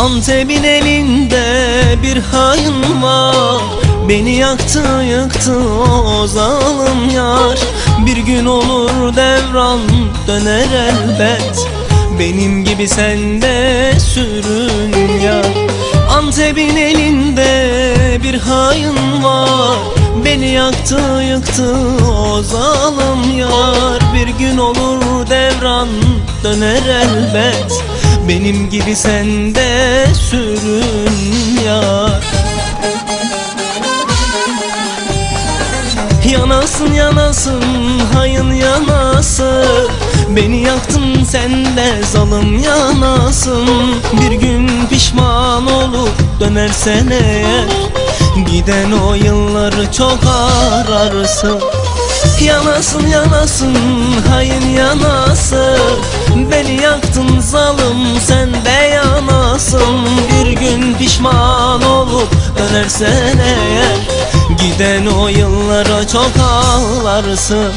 Antep'in elinde bir hain var. Beni yaktı yıktı o zalim yar. Bir gün olur devran döner elbet. Benim gibi sen de sürün yar. Antep'in elinde bir hain var. Beni yaktı yıktı o zalim yar. Bir gün olur devran döner elbet Benim gibi sen de sürün yar. Yanasın yanasın hayın yanasın Beni yaktın sen de zalim yanasın. Bir gün pişman olup dönersen eğer Giden o yılları çok ararsın. Yanasın yanasın hayın yanasın Beni yaktın zalim sen de yanasın. Bir gün pişman olup dönersen eğer Giden o yıllara çok ağlarsın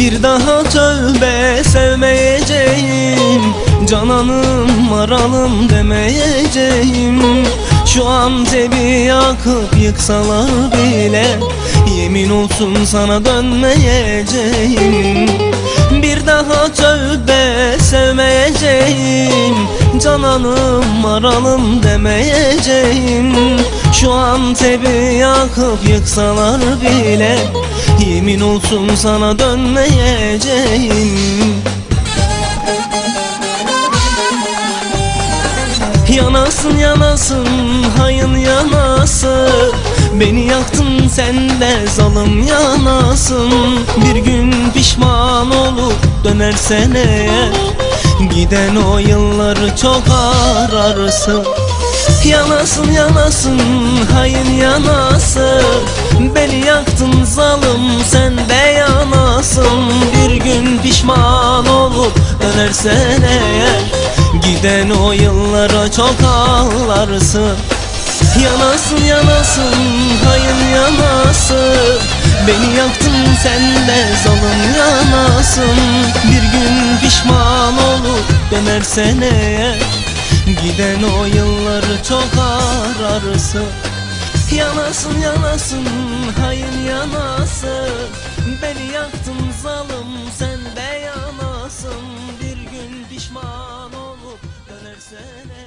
Bir daha tövbe sevmeyeceğim. Cananım maralım demeyeceğim. Şu an tebi yakıp yıksalar bile Yemin olsun sana dönmeyeceğim. Bir daha tövbe sevmeyeceğim. Cananım maralım demeyeceğim. Şu an tebi yakıp yıksalar bile Yemin olsun sana dönmeyeceğim. Yanasın yanasın hayın yanasın Beni yaktın sen de zalim yanasın. Bir gün pişman olup dönersen eğer Giden o yılları çok ararsın Yanasın yanasın hayın yanasın Beni yaktın zalim sen de yanasın. Bir gün pişman olup dönersen eğer Giden o yıllara çok ağlarsın. Yanasın yanasın hayın yanasın Beni yaktın sen de zalim yanasın. Bir gün pişman olup dönersen eğer Giden o yılları çok ararsın Yanasın yanasın hayın yanasın Beni yaktın zalim sen de yanasın. Bir gün pişman olup dönersen